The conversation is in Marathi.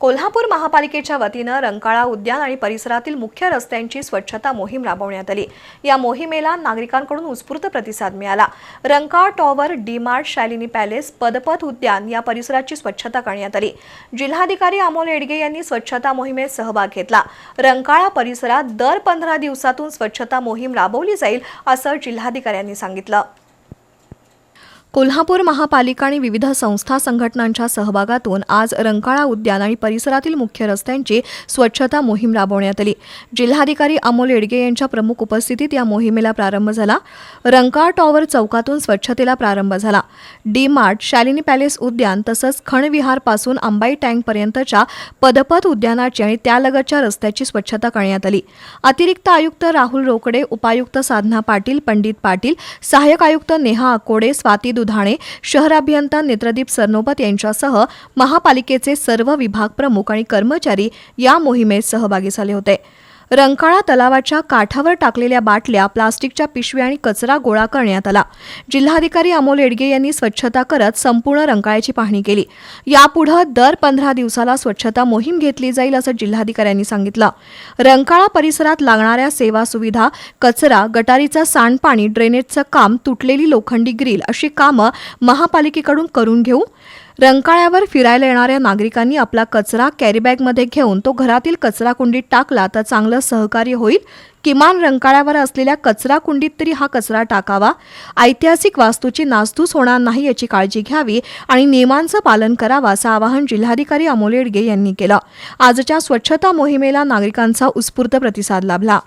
कोल्हापूर महापालिकेच्या वतीनं रंकाळा उद्यान आणि परिसरातील मुख्य रस्त्यांची स्वच्छता मोहीम राबवण्यात आली. या मोहिमेला नागरिकांकडून उत्स्फूर्त प्रतिसाद मिळाला. Rankala tower DMart Shalini palace पदपथ उद्यान या परिसराची स्वच्छता करण्यात आली. जिल्हाधिकारी अमोल येडगे यांनी स्वच्छता मोहिमेत सहभाग घेतला. रंकाळा परिसरात दर पंधरा दिवसातून स्वच्छता मोहीम राबवली जाईल असं जिल्हाधिकाऱ्यांनी सांगितलं. कोल्हापूर महापालिका आणि विविध संस्था संघटनांच्या सहभागातून आज रंकाळा उद्यान आणि परिसरातील मुख्य रस्त्यांची स्वच्छता मोहीम राबवण्यात आली. जिल्हाधिकारी अमोल येडगे यांच्या प्रमुख उपस्थितीत या मोहिमेला प्रारंभ झाला. रंकाळ टॉवर चौकातून स्वच्छतेला प्रारंभ झाला. डी मार्ट शालिनी पॅलेस उद्यान तसंच खणविहारपासून अंबाई टँकपर्यंतच्या पदपथ उद्यानाची आणि त्यालगतच्या रस्त्याची स्वच्छता करण्यात आली. अतिरिक्त आयुक्त राहुल रोकडे उपायुक्त साधना पाटील पंडित पाटील सहाय्यक आयुक्त नेहा अकोडे स्वाती दुधाणे शहर अभियंता नेत्रदीप सरनोबत यांच्यासह महापालिकेचे सर्व विभाग प्रमुख आणि कर्मचारी या मोहिमेत सहभागी झाले होते. रंकाळा तलावाच्या काठावर टाकलेल्या बाटल्या प्लास्टिकच्या पिशव्या आणि कचरा गोळा करण्यात आला. जिल्हाधिकारी अमोल येडगे यांनी स्वच्छता करत संपूर्ण रंकाळ्याची पाहणी केली. यापुढे दर पंधरा दिवसाला स्वच्छता मोहीम घेतली जाईल असं जिल्हाधिकाऱ्यांनी सांगितलं. रंकाळा परिसरात लागणाऱ्या सेवा सुविधा कचरा गटारीचं सांडपाणी ड्रेनेजचं काम तुटलेली लोखंडी ग्रील अशी कामं महापालिकेकडून करून घेऊ. रंकाळ्यावर फिरायला येणाऱ्या नागरिकांनी आपला कचरा कॅरीबॅगमध्ये घेऊन तो घरातील कचरा कुंडीत टाकला तर चांगलं सहकार्य होईल. किमान रंकाळ्यावर असलेल्या कचरा कुंडीत तरी हा कचरा टाकावा. ऐतिहासिक वास्तूची नासधूस होणार नाही याची काळजी घ्यावी आणि नियमांचं पालन करावं असं आवाहन जिल्हाधिकारी अमोल येडगे यांनी केलं. आजच्या स्वच्छता मोहिमेला नागरिकांचा उत्स्फूर्त प्रतिसाद लाभला.